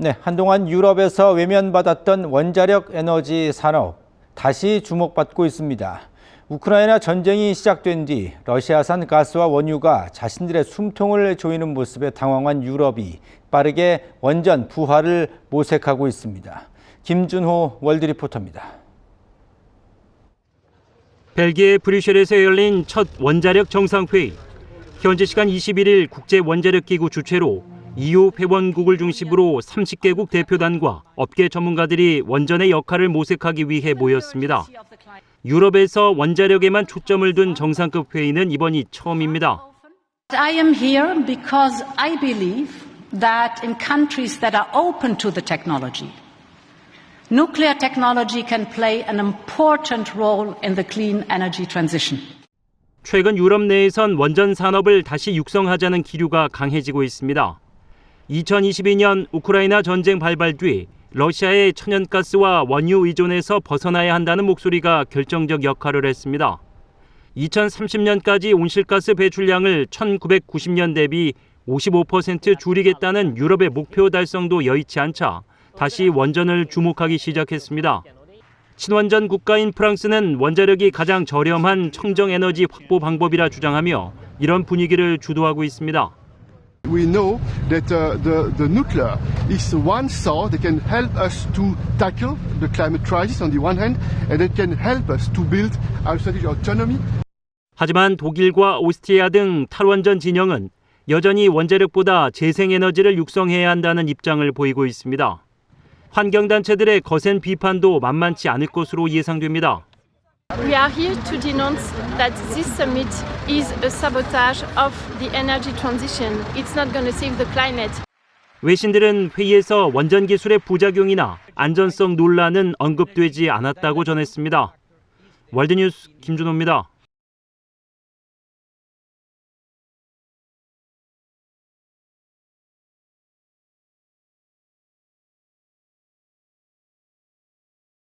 네, 한동안 유럽에서 외면받았던 원자력 에너지 산업 다시 주목받고 있습니다. 우크라이나 전쟁이 시작된 뒤 러시아산 가스와 원유가 자신들의 숨통을 조이는 모습에 당황한 유럽이 빠르게 원전 부활을 모색하고 있습니다. 김준호 월드 리포터입니다. 벨기에 브뤼셀에서 열린 첫 원자력 정상회의. 현지 시간 21일 국제 원자력 기구 주최로 EU 회원국을 중심으로 30개국 대표단과 업계 전문가들이 원전의 역할을 모색하기 위해 모였습니다. 유럽에서 원자력에만 초점을 둔 정상급 회의는 이번이 처음입니다. I am here because I believe that in countries that are open to the technology, nuclear technology can play an important role in the clean energy transition. 최근 유럽 내에선 원전 산업을 다시 육성하자는 기류가 강해지고 있습니다. 2022년 우크라이나 전쟁 발발 뒤 러시아의 천연가스와 원유 의존에서 벗어나야 한다는 목소리가 결정적 역할을 했습니다. 2030년까지 온실가스 배출량을 1990년 대비 55% 줄이겠다는 유럽의 목표 달성도 여의치 않자 다시 원전을 주목하기 시작했습니다. 친원전 국가인 프랑스는 원자력이 가장 저렴한 청정 에너지 확보 방법이라 주장하며 이런 분위기를 주도하고 있습니다. We know that uh, the, the nuclear is one source that can help us to tackle the climate crisis on the one hand, and it can help us to build our strategic autonomy 하지만 독일과 오스트리아 등 탈원전 진영은 여전히 원자력보다 재생에너지를 육성해야 한다는 입장을 보이고 있습니다. 환경단체들의 거센 비판도 만만치 않을 것으로 예상됩니다. We are here to denounce that this summit is a sabotage of the energy transition. It's not going to save the climate. 외신들은 회의에서 원전 기술의 부작용이나 안전성 논란은 언급되지 않았다고 전했습니다. 월드뉴스 김준호입니다.